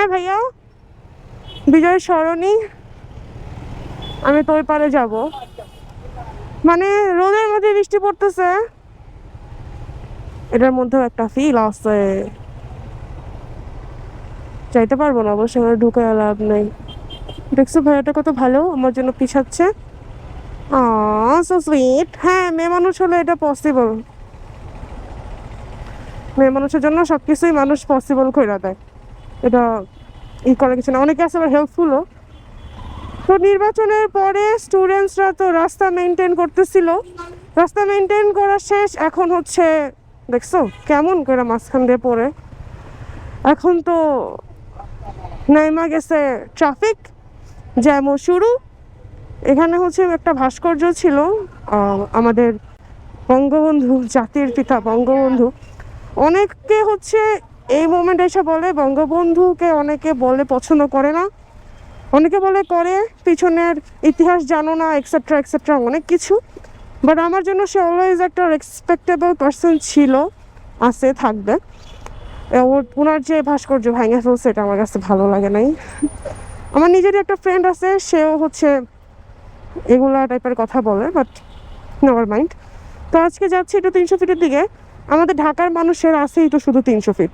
হ্যাঁ ভাইয়া? বিজয় সরণি। আমি তো ওই পারে যাব। মানে রোদের মধ্যে বৃষ্টি পড়তেছে। এটার মধ্যেও একটা ফিল আছে। যাইতে পারব না অবশ্যই আমার ঢুকে লাভ নেই। দেখছ ভাইয়াটা কত ভালো, আমার জন্য পিছাচ্ছে। সো সুইট হ্যাঁ মেয়ে মানুষ হলে এটা পসিবল মেয়ে মানুষের জন্য সব কিছুই মানুষ পসিবল করে দেয়। এটা ই করার কিছু না। অনেকে আছে আবার হেল্পফুলও তো নির্বাচনের পরে স্টুডেন্টসরা তো রাস্তা মেনটেন করতেছিল। রাস্তা মেনটেন করা শেষ, এখন হচ্ছে দেখছ কেমন করে মাঝখান দিয়ে পড়ে। এখন তো নাইমা গেছে ট্রাফিক জ্যামও শুরু। এখানে হচ্ছে একটা ভাস্কর্য ছিল আমাদের বঙ্গবন্ধু জাতির পিতা বঙ্গবন্ধু। অনেকে হচ্ছে এই মোমেন্ট এসে বলে, বঙ্গবন্ধুকে অনেকে বলে পছন্দ করে না। অনেকে বলে করে, পিছনের ইতিহাস জানো না এক্সেট্রা এক্সেট্রা অনেক কিছু। বাট আমার জন্য সে অলওয়েজ একটা রেসপেক্টেবল পার্সন ছিল, আছে, থাকবে। ওনার যে ভাস্কর্য ভেঙে ফেলছে এটা আমার কাছে ভালো লাগে নাই। আমার নিজেরই একটা ফ্রেন্ড আছে, সেও হচ্ছে এগুলা টাইপের কথা বলে বাট নেভার মাইন্ড তো আজকে যাচ্ছি একটু তিনশো ফিটের দিকে। আমাদের ঢাকার মানুষের আছেই তো শুধু তিনশো ফিট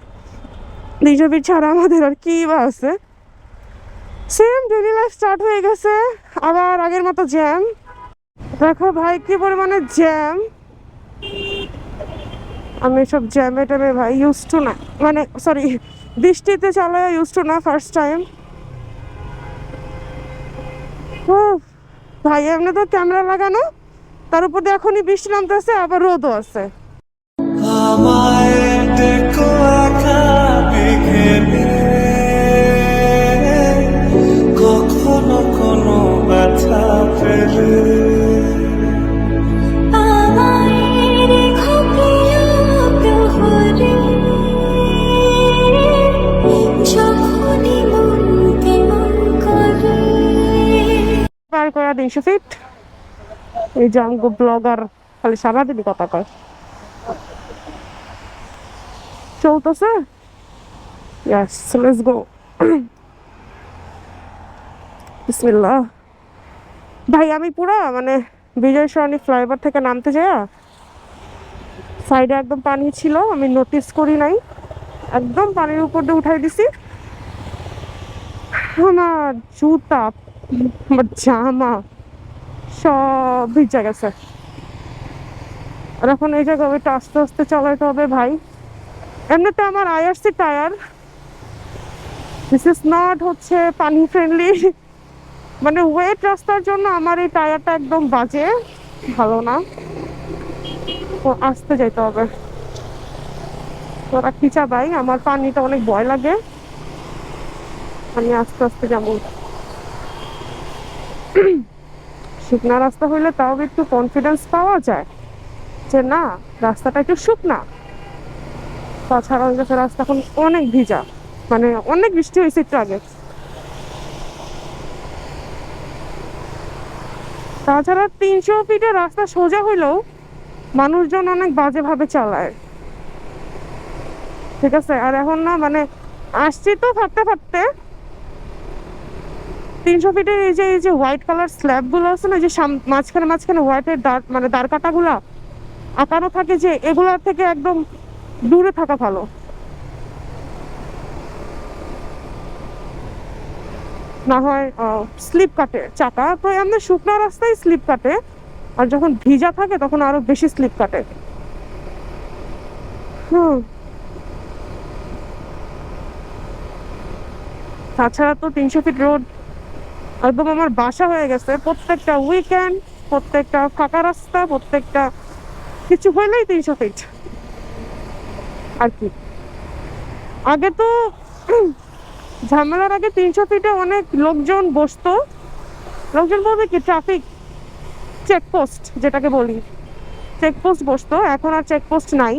ফিট ছাড়া আমাদের আর কি বা আছে? সেম ডেলি লাইফ স্টার্ট হয়ে গেছে। আবার আগের মতো জ্যাম দেখো ভাই, কি পরিমাণে জ্যাম আমি সব জ্যামে ট্যামে ভাই ইউজ টু না। মানে সরি বৃষ্টিতে চালায় ইউজ টু না ফার্স্ট টাইম ভাই, এমনি তো ক্যামেরা লাগানো। তার উপর দিয়ে এখনই বৃষ্টি নামতেছে, আবার রোদও আছে। আমায় পার করা তিনশো ফিট এই যে আমগো ব্লগার খালি সারাদিনই কথা কয়। চলতেছে? ইয়াস ভাই, আমি পুরা মানে বিজয় সরণি ফ্লাইওভার থেকে নামতে যাই সাইডে একদম পানি ছিল, আমি নোটিস করি নাই। একদম পানির উপর দিয়ে উঠাই দিছি। আমার জুতা, আমার জামা, সব ভিজে গেছে। আর এখন এই জায়গায় ওইটা আস্তে আস্তে চালাইতে হবে ভাই। এমনিতে আমার IRC tyre this is not হচ্ছে পানি ফ্রেন্ডলি মানে ওয়েট রাস্তার জন্য আমার এই টায়ারটা একদম বাজে, ভালো না। তো আসতে যাইতে হবে। তোরা খিচা ভাই আমার পানিটা অনেক ভয় লাগে। আমি আস্তে আস্তে যাব। শুকনা রাস্তা হইলে তাও একটু কনফিডেন্স পাওয়া যায় যে না, রাস্তাটা একটু শুকনা। তাছাড়া রাস্তা এখন অনেক ভিজা মানে অনেক বৃষ্টি হয়েছে একটু আগে। তাছাড়া তিনশো ফিটের রাস্তা সোজা হইলেও মানুষজন অনেক বাজেভাবে চালায়। ঠিক আছে? আর এখন না মানে আসছি তো ফাটতে ফাটতে তিনশো ফিটের এই যে এই যে হোয়াইট কালার স্ল্যাবগুলো আছে না, যে মাঝখানে মাঝখানে হোয়াইটের দাঁড় মানে দাঁড় কাটাগুলা আঁকানো থাকে যে, এগুলার থেকে একদম দূরে থাকা ভালো। না হয় স্লিপ কাটে চাকা তো এমনি শুকনো রাস্তায় স্লিপ কাটে। আর যখন ভিজা থাকে, তখন আরও বেশি স্লিপ কাটে। হুম। তাছাড়া তো তিনশো ফিট রোড। একদম আমার বাসা হয়ে গেছে। প্রত্যেকটা উইকেন্ড প্রত্যেকটা ফাঁকা রাস্তা, প্রত্যেকটা কিছু হইলেই তিনশো ফিট। আর কি। আগে তো ঝামেলার আগে তিনশো ফিটে অনেক লোকজন বসতো। লোকজন বলবে কি ট্রাফিক চেকপোস্ট যেটাকে বলি। চেকপোস্ট বসতো, এখন আর চেকপোস্ট নাই।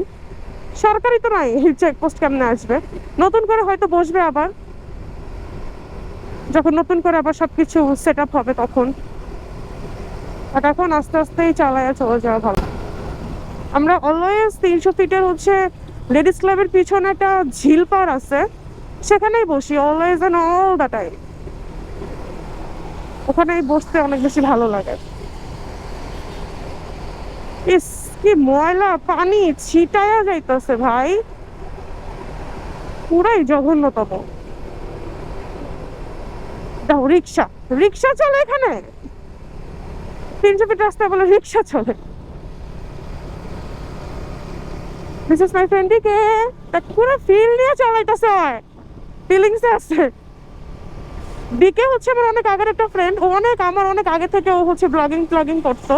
সরকারি তো নাই চেকপোস্ট কেমনে আসবে? নতুন করে হয়তো বসবে আবার। যখন নতুন করে আবার সবকিছু সেট আপ হবে তখন। আর এখন আস্তে আস্তেই চালায় চলে যাওয়া ভালো। আমরা অলওয়েজ তিনশো ফিটের হচ্ছে লেডিস ক্লাবের পিছনে একটা ঝিল পার আছে। সেখানেই বসি always and all the time ওখানেই বসতে অনেক বেশি ভালো লাগে। ইস, কি ময়লা, পানি ছিটায়া যাইতেছে ভাই। পুরাই জঘন্যতম। দেখো রিক্সা রিক্সা চলে এখানে? তিনশো ফিট রাস্তায় বলে রিক্সা চলে। ইজ মাই ফ্রেন্ড কে তা পুরো ফিল নিয়ে চালাইতেছে ফিলিংস আছে। দিকে হচ্ছে আমার অনেক আগের একটা ফ্রেন্ড ও অনেক আমার অনেক আগে থেকে ও হচ্ছে ব্লগিং প্লগিং করতো।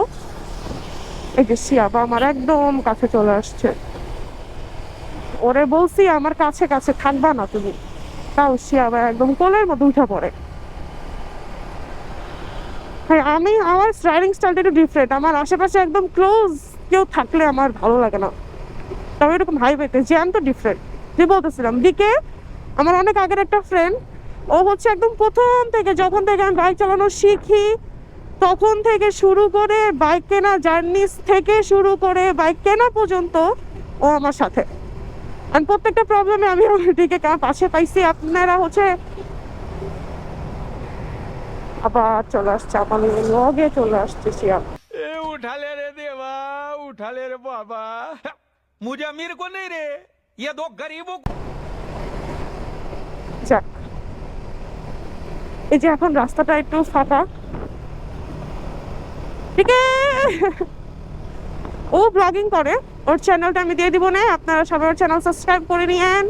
এই যে শিয়াবা আমার একদম কাছে চলে আসছে। ওরে বলছি, আমার কাছে কাছে থাকবা না তুমি। তাও শিয়াবা একদম কোলের মধ্যে উঠে পড়ে। হ্যাঁ আমি, আমার রাইডিং স্টাইলটা একটু ডিফারেন্ট আমার আশেপাশে একদম ক্লোজ কেউ থাকলে আমার ভালো লাগে না। তবে এরকম হাইওয়েতে জ্যাম তো ডিফারেন্ট যে বলতেছিলাম দিকে আমার অনেক আগের একটা ফ্রেন্ড ও হচ্ছে একদম প্রথম থেকে যখন থেকে আমি বাইক চালানো শিখি, তখন থেকে শুরু করে বাইক কেনা জার্নি থেকে শুরু করে বাইক কেনা পর্যন্ত ও আমার সাথে। প্রত্যেকটা প্রবলেমে আমি পাশে পাইছি। আপনারা হচ্ছে আবার চলে আসছে আমার লগে চলে আসতেছি উঠালে রে দেবা, উঠালে রে বাবা। মুজা মির কো নেই রে? ইয়ে দো গরিবো যাক। এই যে এখন রাস্তাটা একটু ফাঁকা। ঠিক ও ব্লগিং করে। ওর চ্যানেলটা আমি দিয়ে দিব না। আপনারা সবাই ওর চ্যানেল সাবস্ক্রাইব করে নিয়েন।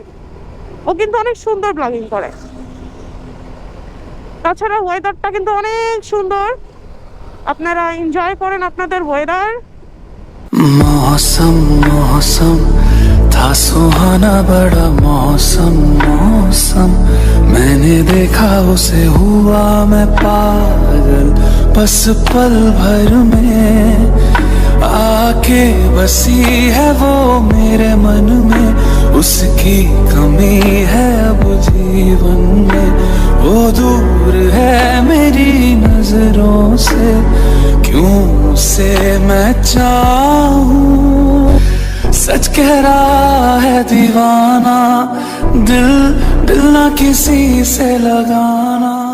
ও কিন্তু অনেক সুন্দর ব্লগিং করে। তাছাড়া ওয়েদারটা কিন্তু অনেক সুন্দর। আপনারা এনজয় করেন আপনাদের ওয়েদার মৌসম মৌসম था सुहाना बड़ा मौसम मौसम। मैंने देखा उसे हुआ मैं पागल, बस पल भर में। आके बसी है वो मेरे मन में, उसकी कमी है अब जीवन में। वो दूर है मेरी नज़रों से, क्यों से मैं चाहूँ? सच कह रहा है दीवाना दिल दिल ना किसी से लगाना।